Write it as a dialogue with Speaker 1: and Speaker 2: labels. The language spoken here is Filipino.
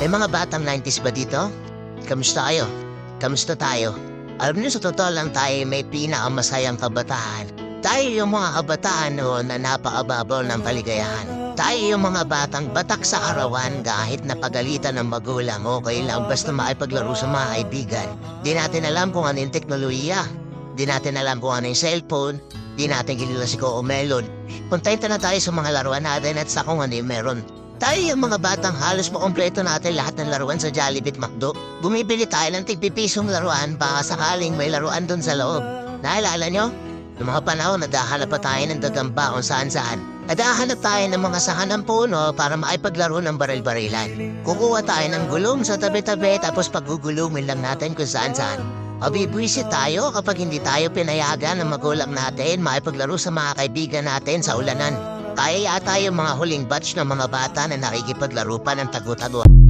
Speaker 1: May mga batang 90s ba dito? Kamusta kayo? Kamusta tayo? Alam niyo sa totoo lang tayo may pinakamasayang kabataan. Tayo yung mga kabataan noon na napakababaw ng paligayahan. Tayo yung mga batang batak sa arawan kahit napagalitan ng magulang okay lang basta maipaglaro sa mga kaibigan. Di natin alam kung ano yung teknolohiya. Di natin alam kung ano yung cellphone. Di natin kilala si Coco Melon. Kontento na tayo sa mga laruan natin at sa kung ano yung meron. Tayo yung mga batang halos makompleto natin lahat ng laruan sa Jollibee at McDo. Bumibili tayo ng tigpipisong laruan baka sakaling may laruan doon sa loob. Naalala nyo? Noong mga panahon, nadahanap pa tayo ng dagamba kung saan-saan. Nadahanap tayo ng mga sahan ng puno para maipaglaro ng baril-barilan. Kukuha tayo ng gulong sa tabi-tabi tapos pagugulumin lang natin kung saan-saan. Mabibwisit tayo kapag hindi tayo pinayagan ng magulang natin maipaglaro sa mga kaibigan natin sa ulanan. Kaya yata yung mga huling batch ng mga bata na nakikipaglaro pa ng tagu-tagu.